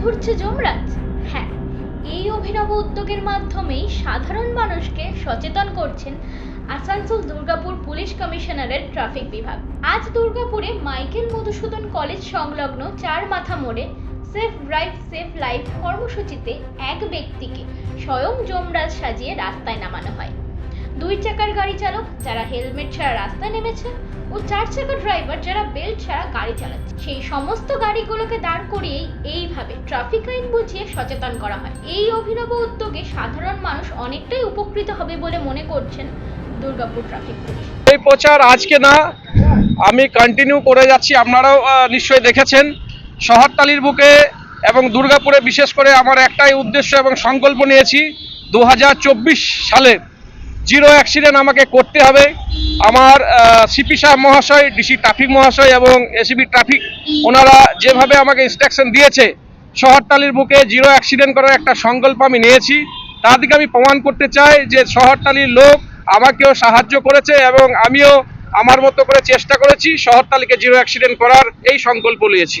ঘুরছে যমরাজ। হ্যাঁ এই অভিনব উদ্যোগের মাধ্যমেই সাধারণ মানুষকে সচেতন করছেন আসানসোল দুর্গাপুর পুলিশ কমিশনারের ট্রাফিক বিভাগ। আজ দুর্গাপুরে মাইকেল মধুসূদন কলেজ সংলগ্ন চার মাথা মোড়ে সেফ ড্রাইভ, সেফ লাইফ কর্মসূচিতে এক ব্যক্তিকে স্বয়ং যমরাজ সাজিয়ে রাস্তায় নামানো হয়। দুই চাকার গাড়ি চালক যারা হেলমেট ছাড়া রাস্তায় নেমেছে ও চার চাকার ড্রাইভার যারা বেল্ট ছাড়া গাড়ি চালাচ্ছে। সেই সমস্ত গাড়িগুলোকে দাঁড় করিয়েই এইভাবে ট্রাফিক আইন বুঝিয়ে সচেতন করা হয়। এই অভিনব উদ্যোগে সাধারণ মানুষ অনেকটাই উপকৃত হবে বলে মনে করছেন দুর্গাপুর ট্রাফিক পুলিশ এই প্রচার আজকে না, আমি কন্টিনিউ করে যাচ্ছি। আপনারাও নিশ্চয়ই দেখেছেন। শহরতালির বুকে এবং দুর্গাপুরে বিশেষ করে আমার একটাই উদ্দেশ্য এবং সংকল্প নিয়েছি, দু হাজার চব্বিশ সালে জিরো অ্যাক্সিডেন্ট আমাকে করতে হবে। আমার সিপি সাহেব মহাশয় ডিসি ট্রাফিক মহাশয় এবং এসিবি ট্রাফিক, ওনারা যেভাবে আমাকে ইনস্ট্রাকশন দিয়েছে, শহরতালির বুকে জিরো অ্যাক্সিডেন্ট করার একটা সংকল্প আমি নিয়েছি। তাদেরকে আমি প্রমাণ করতে চাই যে শহরতালির লোক আমাকেও সাহায্য করেছে এবং আমিও আমার মতো করে চেষ্টা করেছি শহরতালিকে জিরো অ্যাক্সিডেন্ট করার এই সংকল্প নিয়েছি।